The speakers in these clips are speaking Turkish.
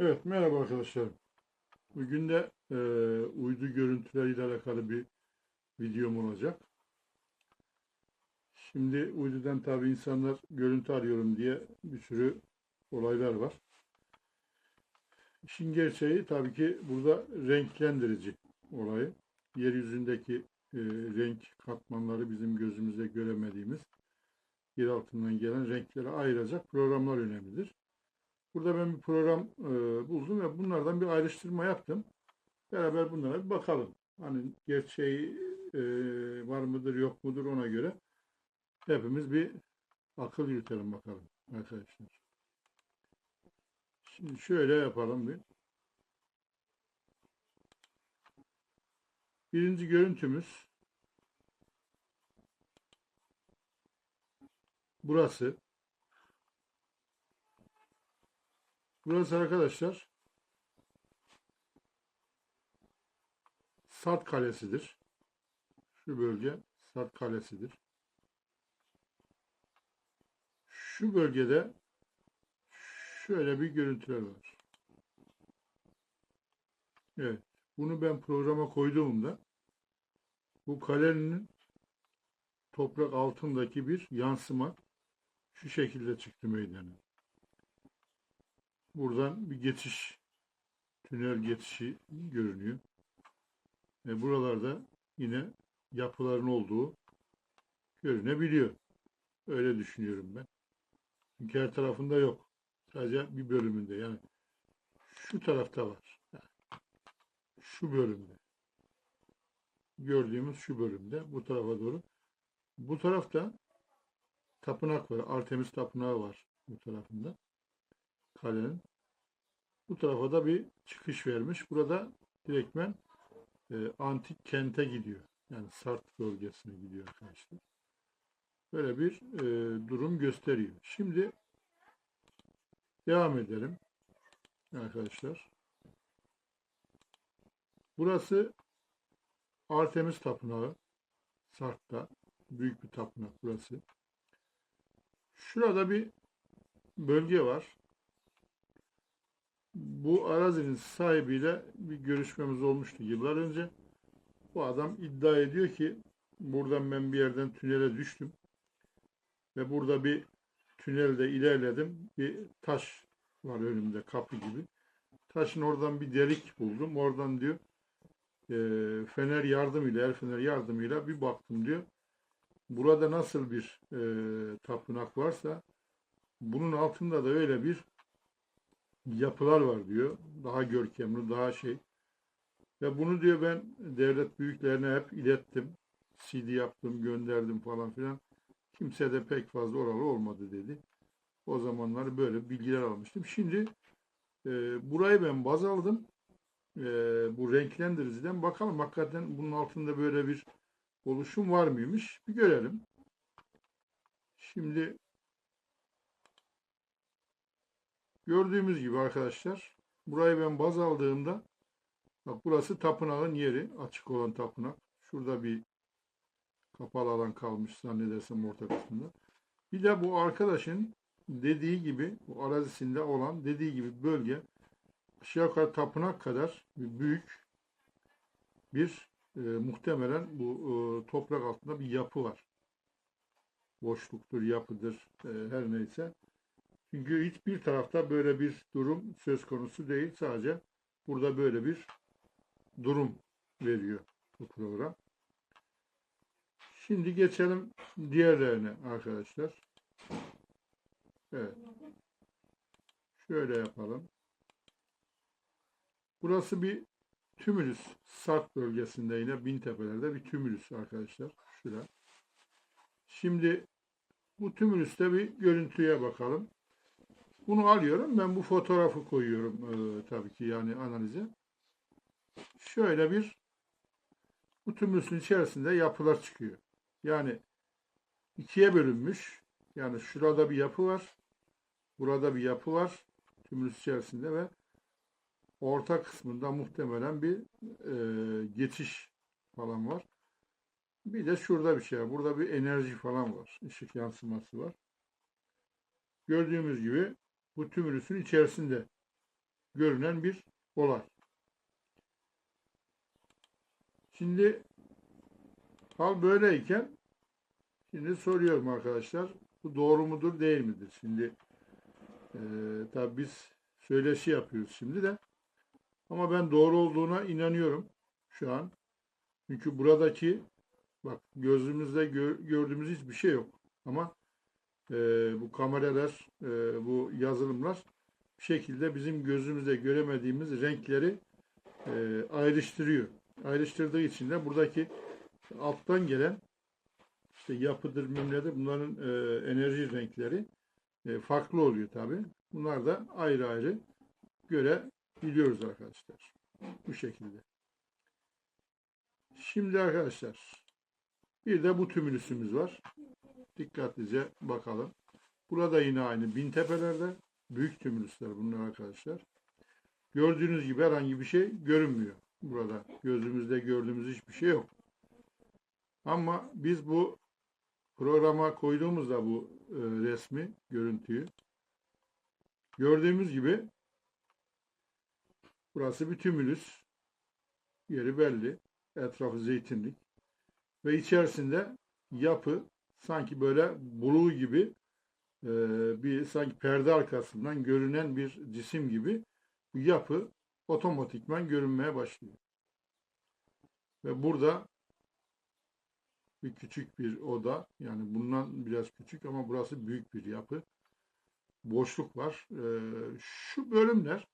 Evet, merhaba arkadaşlar. Bugün de e, uydu görüntüleriyle alakalı bir videom olacak. Şimdi uydudan tabii insanlar görüntü arıyorum diye bir sürü olaylar var. İşin gerçeği tabii ki burada renklendirici olayı. Yeryüzündeki e, renk katmanları bizim gözümüzde göremediğimiz yer altından gelen renkleri ayıracak programlar önemlidir. Burada ben bir program e, buldum ve bunlardan bir ayrıştırma yaptım. Beraber bunlara bir bakalım. Hani gerçeği e, var mıdır yok mudur ona göre hepimiz bir akıl yürütelim bakalım arkadaşlar. Şimdi şöyle yapalım bir. Birinci görüntümüz burası. Burası arkadaşlar Sart Kalesi'dir. Şu bölge Sart Kalesi'dir. Şu bölgede şöyle bir görüntüler var. Evet. Bunu ben programa koyduğumda bu kalenin toprak altındaki bir yansıma şu şekilde çıktı meydana. Buradan bir geçiş, tünel geçişi görünüyor. Ve buralarda yine yapıların olduğu görünebiliyor. Öyle düşünüyorum ben. Çünkü her tarafında yok. Sadece bir bölümünde yani şu tarafta var. Şu bölümde. Gördüğümüz şu bölümde bu tarafa doğru. Bu tarafta tapınak var. Artemis tapınağı var bu tarafında. Kalenin. Bu tarafa da bir çıkış vermiş. Burada direktmen e, antik kente gidiyor. Yani Sart bölgesine gidiyor arkadaşlar. Böyle bir e, durum gösteriyor. Şimdi devam edelim arkadaşlar. Burası Artemis Tapınağı. Sart'ta. Büyük bir tapınak burası. Şurada bir bölge var. Bu arazinin sahibiyle bir görüşmemiz olmuştu yıllar önce. Bu adam iddia ediyor ki buradan ben bir yerden tünele düştüm ve burada bir tünelde ilerledim. Bir taş var önümde kapı gibi. Taşın oradan bir delik buldum. Oradan diyor e, fener yardımıyla, el fener yardımıyla bir baktım diyor. Burada nasıl bir e, tapınak varsa bunun altında da öyle bir yapılar var diyor. Daha görkemli, daha şey. Ve bunu diyor ben devlet büyüklerine hep ilettim. CD yaptım, gönderdim falan filan. Kimse de pek fazla oralı olmadı dedi. O zamanlar böyle bilgiler almıştım. Şimdi e, burayı ben baz aldım. E, bu renklendiriciden bakalım hakikaten bunun altında böyle bir oluşum var mıymış? Bir görelim. Şimdi gördüğümüz gibi arkadaşlar burayı ben baz aldığımda bak burası tapınağın yeri. Açık olan tapınak. Şurada bir kapalı alan kalmış zannedersem orta kısmında. Bir de bu arkadaşın dediği gibi bu arazisinde olan dediği gibi bölge aşağı yukarı tapınak kadar büyük bir e, muhtemelen bu e, toprak altında bir yapı var. Boşluktur, yapıdır, e, her neyse. Çünkü hiçbir tarafta böyle bir durum söz konusu değil. Sadece burada böyle bir durum veriyor bu program. Şimdi geçelim diğerlerine arkadaşlar. Evet. Şöyle yapalım. Burası bir tümülüs. Sarp bölgesinde yine Bintepe'lerde bir tümülüs arkadaşlar. Şurada. Şimdi bu tümülüste bir görüntüye bakalım. Bunu alıyorum. Ben bu fotoğrafı koyuyorum e, tabii ki yani analize. Şöyle bir tümülüsün içerisinde yapılar çıkıyor. Yani ikiye bölünmüş. Yani şurada bir yapı var. Burada bir yapı var. Tümülüs içerisinde ve orta kısmında muhtemelen bir e, geçiş falan var. Bir de şurada bir şey var. Burada bir enerji falan var. Işık yansıması var. Gördüğümüz gibi bu tümülüsün içerisinde görünen bir olay. Şimdi hal böyleyken şimdi soruyorum arkadaşlar bu doğru mudur değil midir? Şimdi e, tabi biz söyleşi yapıyoruz şimdi de ama ben doğru olduğuna inanıyorum şu an. Çünkü buradaki bak gözümüzde gö- gördüğümüz hiçbir şey yok. Ama e, bu kameralar, e, bu yazılımlar bir şekilde bizim gözümüzde göremediğimiz renkleri e, ayrıştırıyor. Ayrıştırdığı için de buradaki alttan gelen işte yapıdır, mimledir bunların e, enerji renkleri e, farklı oluyor tabi. Bunlar da ayrı ayrı görebiliyoruz arkadaşlar. Bu şekilde. Şimdi arkadaşlar bir de bu tümülüsümüz var. Dikkatlice bakalım. Burada yine aynı bin tepelerde büyük tümülüsler bunlar arkadaşlar. Gördüğünüz gibi herhangi bir şey görünmüyor. Burada gözümüzde gördüğümüz hiçbir şey yok. Ama biz bu programa koyduğumuzda bu e, resmi, görüntüyü gördüğümüz gibi burası bir tümülüs. Yeri belli. Etrafı zeytinlik. Ve içerisinde yapı sanki böyle buluğu gibi e, bir sanki perde arkasından görünen bir cisim gibi bu yapı otomatikman görünmeye başlıyor. Ve burada bir küçük bir oda yani bundan biraz küçük ama burası büyük bir yapı. Boşluk var. E, şu bölümler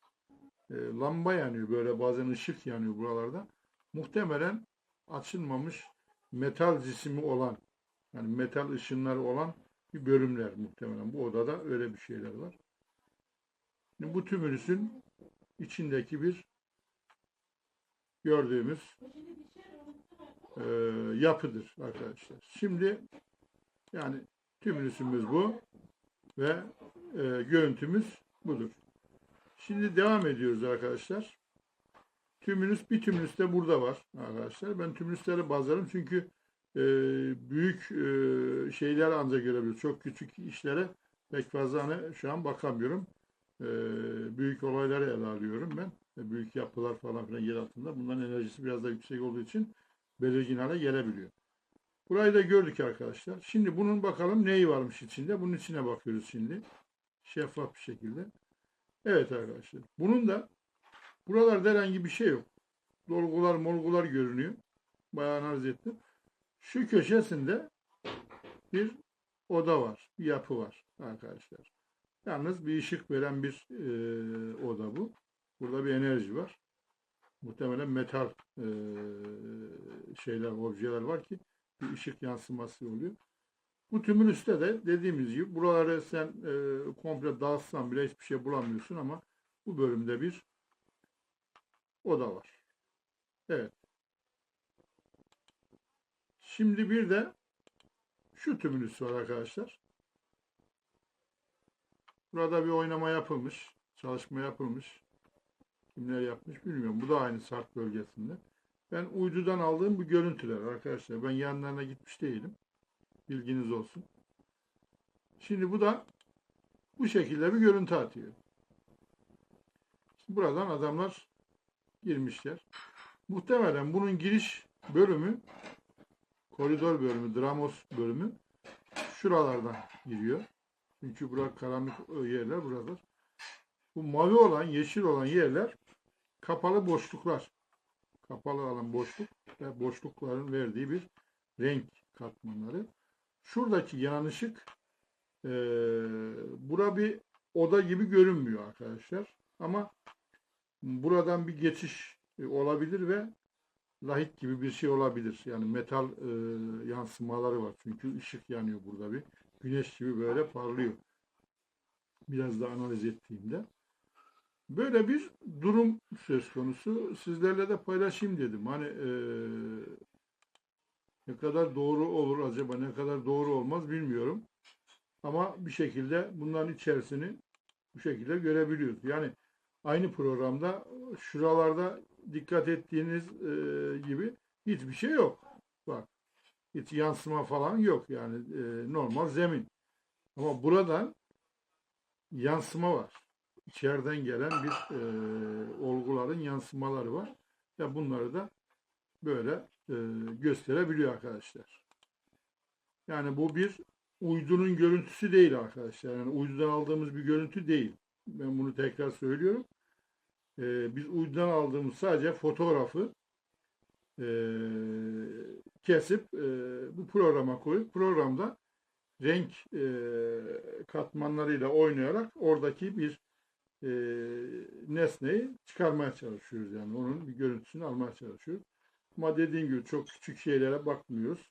e, lamba yanıyor böyle bazen ışık yanıyor buralarda. Muhtemelen açılmamış metal cisimi olan yani metal ışınları olan bir bölümler muhtemelen. Bu odada öyle bir şeyler var. Şimdi bu tümülüsün içindeki bir gördüğümüz e, yapıdır arkadaşlar. Şimdi yani tümülüsümüz bu ve e, görüntümüz budur. Şimdi devam ediyoruz arkadaşlar. Tümülüs bir tümülüs de burada var arkadaşlar. Ben tümülüsleri bazlarım çünkü e, büyük e, şeyler ancak görebiliyoruz. Çok küçük işlere pek fazla hani şu an bakamıyorum. E, büyük olayları ele alıyorum ben. E, büyük yapılar falan filan yer altında. Bunların enerjisi biraz da yüksek olduğu için belirgin hale gelebiliyor. Burayı da gördük arkadaşlar. Şimdi bunun bakalım neyi varmış içinde. Bunun içine bakıyoruz şimdi. Şeffaf bir şekilde. Evet arkadaşlar. Bunun da buralarda herhangi bir şey yok. Dolgular molgular görünüyor. Bayağı analiz ettim. Şu köşesinde bir oda var. Bir yapı var arkadaşlar. Yalnız bir ışık veren bir e, oda bu. Burada bir enerji var. Muhtemelen metal e, şeyler, objeler var ki bir ışık yansıması oluyor. Bu tümün üstte de dediğimiz gibi buraları sen e, komple dağıtsan bile hiçbir şey bulamıyorsun ama bu bölümde bir oda var. Evet. Şimdi bir de şu tümülüs var arkadaşlar. Burada bir oynama yapılmış. Çalışma yapılmış. Kimler yapmış bilmiyorum. Bu da aynı Sarp bölgesinde. Ben uydudan aldığım bu görüntüler arkadaşlar. Ben yanlarına gitmiş değilim. Bilginiz olsun. Şimdi bu da bu şekilde bir görüntü atıyor. Buradan adamlar girmişler. Muhtemelen bunun giriş bölümü koridor bölümü, dramos bölümü şuralardan giriyor. Çünkü burada karanlık yerler buralar. Bu mavi olan, yeşil olan yerler kapalı boşluklar. Kapalı alan boşluk ve boşlukların verdiği bir renk katmanları. Şuradaki yanan ışık e, bura bir oda gibi görünmüyor arkadaşlar. Ama buradan bir geçiş e, olabilir ve lahit gibi bir şey olabilir. Yani metal e, yansımaları var. Çünkü ışık yanıyor burada bir. Güneş gibi böyle parlıyor. Biraz da analiz ettiğimde. Böyle bir durum söz konusu. Sizlerle de paylaşayım dedim. Hani e, ne kadar doğru olur acaba ne kadar doğru olmaz bilmiyorum. Ama bir şekilde bunların içerisini bu şekilde görebiliyoruz. Yani aynı programda şuralarda dikkat ettiğiniz e, gibi hiçbir şey yok. Bak hiç yansıma falan yok yani e, normal zemin. Ama buradan yansıma var. içeriden gelen bir e, olguların yansımaları var. Ve bunları da böyle e, gösterebiliyor arkadaşlar. Yani bu bir uydunun görüntüsü değil arkadaşlar. Yani uydudan aldığımız bir görüntü değil. Ben bunu tekrar söylüyorum. E, biz uydudan aldığımız sadece fotoğrafı e, kesip e, bu programa koyup programda renk e, katmanlarıyla oynayarak oradaki bir e, nesneyi çıkarmaya çalışıyoruz. Yani onun bir görüntüsünü almaya çalışıyoruz. Ama dediğim gibi çok küçük şeylere bakmıyoruz.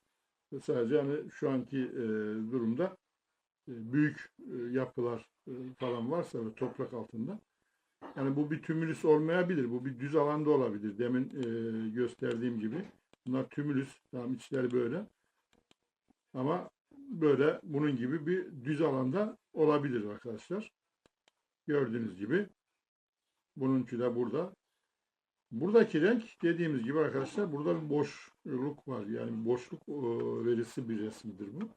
Sadece hani şu anki e, durumda e, büyük e, yapılar e, falan varsa ve toprak altında yani bu bir tümülüs olmayabilir. Bu bir düz alanda olabilir. Demin e, gösterdiğim gibi. Bunlar tümülüs. Tamam içleri böyle. Ama böyle bunun gibi bir düz alanda olabilir arkadaşlar. Gördüğünüz gibi. Bununki de burada. Buradaki renk dediğimiz gibi arkadaşlar burada bir boşluk var. Yani boşluk e, verisi bir resimdir bu.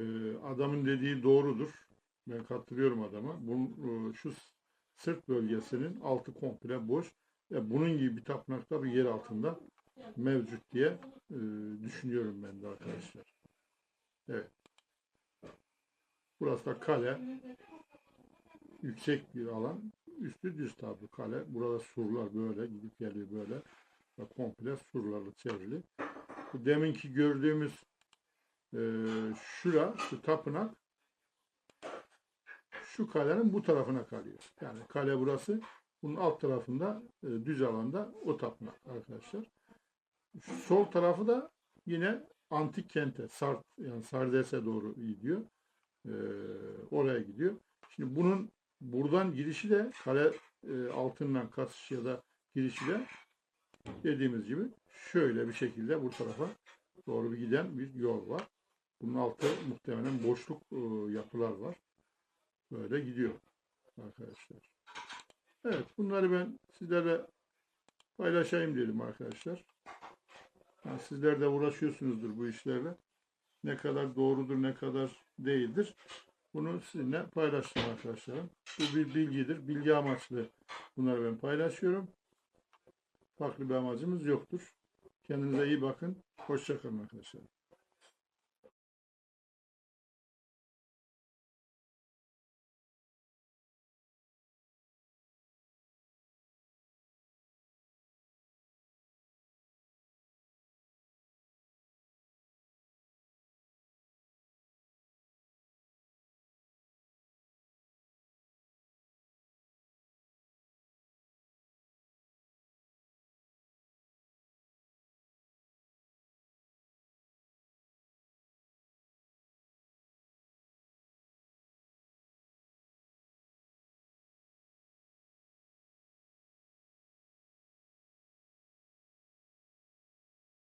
E, adamın dediği doğrudur. Ben katılıyorum adama. Bunun, e, şu sırt bölgesinin altı komple boş ve bunun gibi bir tapınakta bir yer altında mevcut diye e, düşünüyorum ben de arkadaşlar. Evet. Burası da kale. Yüksek bir alan. Üstü düz tabi kale. Burada surlar böyle gidip geliyor böyle. Ve komple surlarla çevrili. Bu deminki gördüğümüz e, şura, şu tapınak şu kalenin bu tarafına kalıyor. Yani kale burası. Bunun alt tarafında e, düz alanda o tapınak arkadaşlar. Sol tarafı da yine antik kente, Sart, yani Sardes'e doğru gidiyor. E, oraya gidiyor. Şimdi bunun buradan girişi de kale e, altından kaçış ya da girişi de dediğimiz gibi şöyle bir şekilde bu tarafa doğru bir giden bir yol var. Bunun altı muhtemelen boşluk e, yapılar var. Böyle gidiyor arkadaşlar. Evet bunları ben sizlerle paylaşayım dedim arkadaşlar. Yani sizler de uğraşıyorsunuzdur bu işlerle. Ne kadar doğrudur ne kadar değildir. Bunu sizinle paylaştım arkadaşlarım. Bu bir bilgidir. Bilgi amaçlı bunları ben paylaşıyorum. Farklı bir amacımız yoktur. Kendinize iyi bakın. Hoşçakalın arkadaşlar.